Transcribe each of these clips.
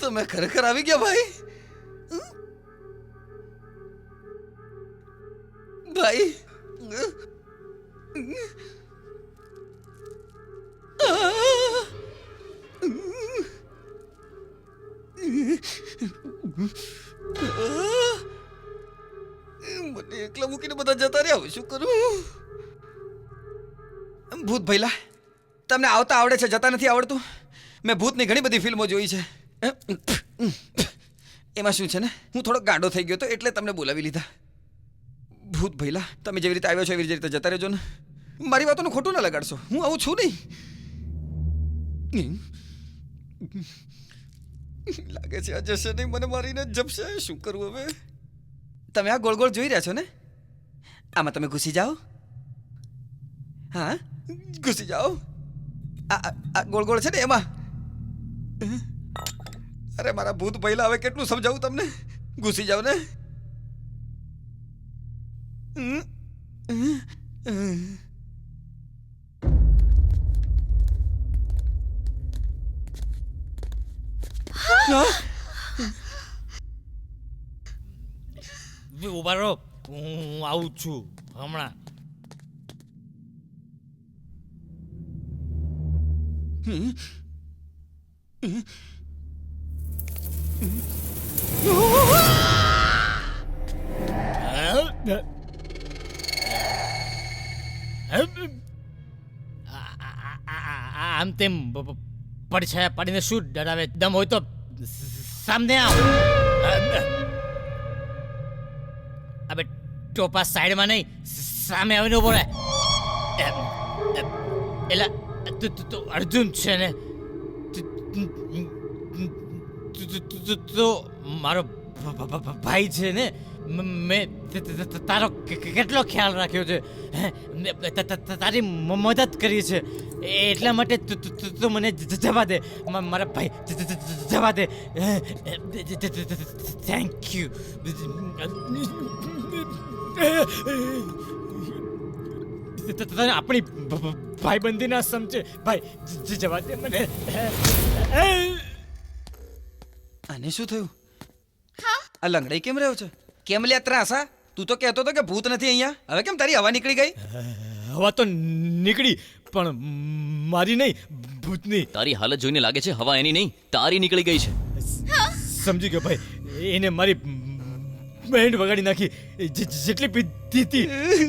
તમે ખરેખર આવી ગયા ભાઈ? ભાઈ? મને એકલા મૂકીને બધા જતા રહ્યા શું કરું? ભૂત ભાઈલા તમને આવતા આવડે છે, જતા નથી આવડતું. મેં ભૂતની ઘણી બધી ફિલ્મો જોઈ છે. એમાં શું છે ને? હું થોડો ગાંડો થઈ ગયો તો એટલે તમને બોલાવી લીધા. ભૂત ભૈલા તમે જેવી રીતે આવ્યો છો, એવી રીતે જતા રહેજો ને. મારી વાતોનું ખોટું ના લગાડશો. હું આવું છું નહીં. લાગે છે, આ જશે નહીં, મને મારીને જપશે. શું કરવું હવે? તમે આ ગોળ ગોળ જોઈ રહ્યા છો ને? આમાં તમે ઘૂસી જાઓ. હા? ઘૂસી જાઓ? આ ગોળ ગોળ છે ને એમાં? અરે મારા ભૂત પહેલા હવે કેટલું સમજાવું તમને? ઘૂસી જાઓ ને? ઊભા રહો. હું આવું છું, હમણાં. આમ તેમ પ- પ- પડછાયા પડીને શું ડરાવે દમ હોય તો સામને આવ અબે ટોપા સાઈડમાં નહીં સામે આવીને ઊભો રહે એમ, એમ, એટલે તું તું- તું અર્જુન છે ને તું- મારો ભાઈ છે ને મેં તારો કેટલો ખ્યાલ રાખ્યો છે તારી મદદ કરી છે એટલા માટે તું મને જવા દે મારા ભાઈ જવા દે થેન્ક યુ તને આપણી ભાઈબંધી ના સમજે ભાઈ જવા દે મને. આને શું થયું? આ લંગડાઈ કેમ રહ્યો છે? કેમ લ્યા ત્રાસા તું તો કહેતો હતો કે ભૂત નથી અહીંયા. હવે કેમ તારી હવા નીકળી ગઈ? હવા તો નીકળી પણ મારી નહીં ભૂતની. તારી હાલત જોઈને લાગે છે હવા એની નહીં તારી નીકળી ગઈ છે. સમજી ગયો ભાઈ એને મારી બેન્ડ વગાડી નાખી. જેટલી પીધી હતી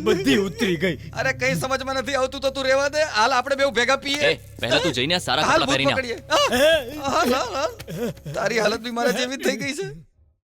બધી ઉતરી ગઈ. અરે કઈ સમજમાં નથી આવતું તો તું રહેવા દે. હાલ આપણે બેવ ભેગા પીએ. પહેલા તું જઈને સારા હાલ કપડાં પહેરીને. તારી હાલત બી મારા જેવી જ થઈ ગઈ છે.